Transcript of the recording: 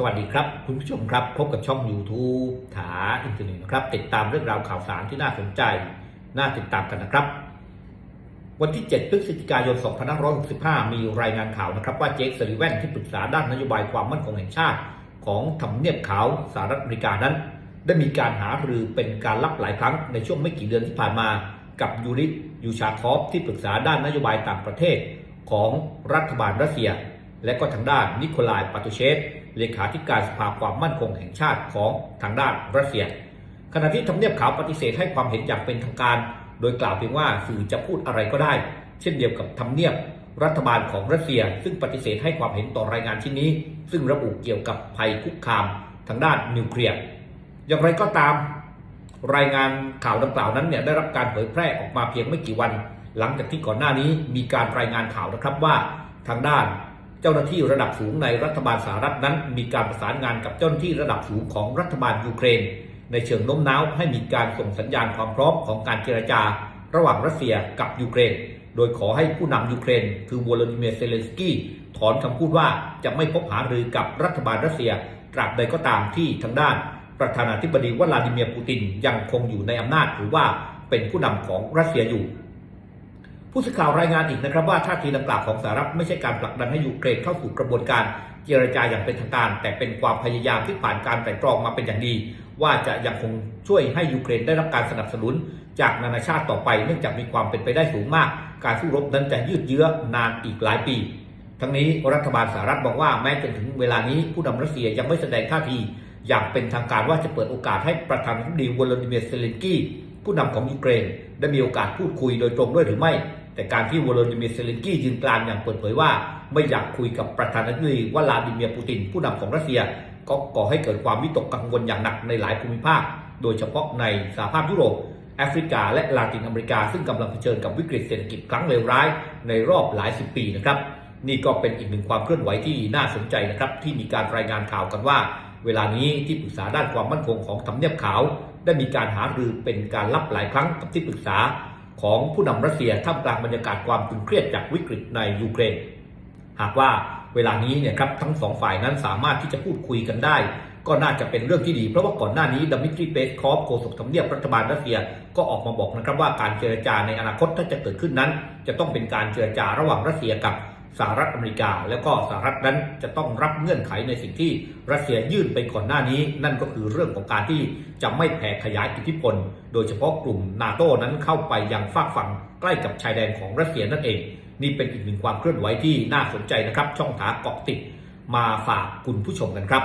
สวัสดีครับ คุณผู้ชมครับ พบกับช่อง YouTube ถาอินเทอร์เน็ตนะครับ ติดตามเรื่องราวข่าวสารที่น่าสนใจ น่าติดตามกันนะครับ วันที่ 7 พฤศจิกายน 2565 มีรายงานข่าวนะครับ ว่าเจคสลิแวนที่ปรึกษาด้านนโยบายความมั่นคงแห่งชาติ ของทำเนียบขาวสหรัฐอเมริกานั้น ได้มีการหารือเป็นการลับหลายครั้งในช่วงไม่กี่เดือนที่ผ่านมา กับยูริยูชาคอฟที่ปรึกษาด้านนโยบายต่างประเทศ ของรัฐบาลรัสเซีย และก็ทางด้านนิโคลายปาตูเชฟเลขาธิการสภาความมั่นคงแห่งชาติของทางด้านรัสเซีย ขณะที่ทำเนียบขาวปฏิเสธให้ความเห็นอย่างเป็นทางการ โดยกล่าวเพียงว่าสื่อจะพูดอะไรก็ได้ เช่นเดียวกับทำเนียบรัฐบาลของรัสเซีย ซึ่งปฏิเสธให้ความเห็นต่อรายงานชิ้นนี้ ซึ่งระบุเกี่ยวกับภัยคุกคามทางด้านนิวเคลียร์อย่างไรก็ตาม รายงานข่าวดังกล่าวนั้นเนี่ยได้รับการเผยแพร่ออกมาเพียงไม่กี่วัน หลังจากที่ก่อนหน้านี้มีการรายงานข่าวนะครับว่าทางด้าน เจ้าหน้าที่ระดับสูงในรัฐบาลสหรัฐนั้น มีการประสานงานกับเจ้าหน้าที่ระดับสูงของรัฐบาลยูเครน ในเชิงโน้มน้าวให้มีการส่งสัญญาณความพร้อมของการเจรจา ระหว่างรัสเซียกับยูเครน โดยขอให้ผู้นำยูเครน คือวลาดิเมียร์เซเลนสกี้ถอนคำพูดว่าจะไม่พบหารือกับรัฐบาลรัสเซียตราบใดก็ตามที่ทางด้าน ประธานาธิบดีวลาดิเมียร์ปูตินยังคงอยู่ในอำนาจหรือว่าเป็นผู้นำของรัสเซียอยู่ ผู้สื่อข่าวรายงานอีกนะครับว่าท่าทีดังกล่าวของสหรัฐไม่ใช่การผลักดันให้ยูเครนเข้าสู่กระบวนการเจรจาอย่างเป็นทางการ แต่เป็นความพยายามที่ผ่านการไตร่ตรองมาเป็นอย่างดี ว่าจะยังคงช่วยให้ยูเครนได้รับการสนับสนุน จากนานาชาติต่อไป เนื่องจากมีความเป็นไปได้สูงมาก การสู้รบนั้นจะยืดเยื้อนานอีกหลายปี ทั้งนี้รัฐบาลสหรัฐบอกว่าแม้จนถึงเวลานี้ผู้นำรัสเซียยังไม่แสดงท่าที อย่างเป็นทางการว่าจะเปิดโอกาสให้ประธานาธิบดีวลาดิเมียร์เซเลนกี้ผู้นำของยูเครนได้มีโอกาสพูดคุยโดยตรงด้วยหรือไม่ แต่การที่วลาดิเมียร์เซเลนกี้ยืนกลานอย่างเปิดเผยว่า ไม่อยากคุยกับประธานาธิบดีวลาดิเมียร์ปูตินผู้นำของรัสเซีย ก็ก่อให้เกิดความวิตกกังวลอย่างหนักในหลายภูมิภาค โดยเฉพาะในสหภาพยุโรปแอฟริกาและลาตินอเมริกา ซึ่งกำลังเผชิญกับวิกฤตเศรษฐกิจครั้งเลวร้ายในรอบหลายสิบปีนะครับนี่ก็เป็นอีกหนึ่งความเคลื่อนไหวที่น่าสนใจนะครับ ที่มีการรายงานข่าวกันว่า เวลานี้ที่ปรึกษาด้านความมั่นคงของทำเนียบขาว ได้มีการหารือเป็นการลับหลายครั้งกับที่ปรึกษา ของผู้นำรัสเซียท่ามกลางบรรยากาศความตึงเครียดจากวิกฤตในยูเครน หากว่าเวลานี้เนี่ยครับทั้งสองฝ่ายนั้นสามารถที่จะพูดคุยกันได้ ก็น่าจะเป็นเรื่องที่ดี เพราะว่าก่อนหน้านี้ดมิทรีเปสคอฟโฆษกทำเนียบรัฐบาลรัสเซียก็ออกมาบอกนะครับว่าการเจรจาในอนาคตถ้าจะเกิดขึ้นนั้น จะต้องเป็นการเจรจาระหว่างรัสเซียกับ สหรัฐอเมริกา แล้วก็สหรัฐนั้นจะต้องรับเงื่อนไขในสิ่งที่รัสเซียยื่นไปก่อนหน้านี้ นั่นก็คือเรื่องของการที่จะไม่แผ่ขยายอิทธิพล โดยเฉพาะกลุ่มนาโต้นั้นเข้าไปยังฝากฝั่งใกล้กับชายแดนของรัสเซียนั่นเอง นี่เป็นอีกหนึ่งความเคลื่อนไหวที่น่าสนใจนะครับ ช่องถาเกาะติดมาฝากคุณผู้ชมกันครับ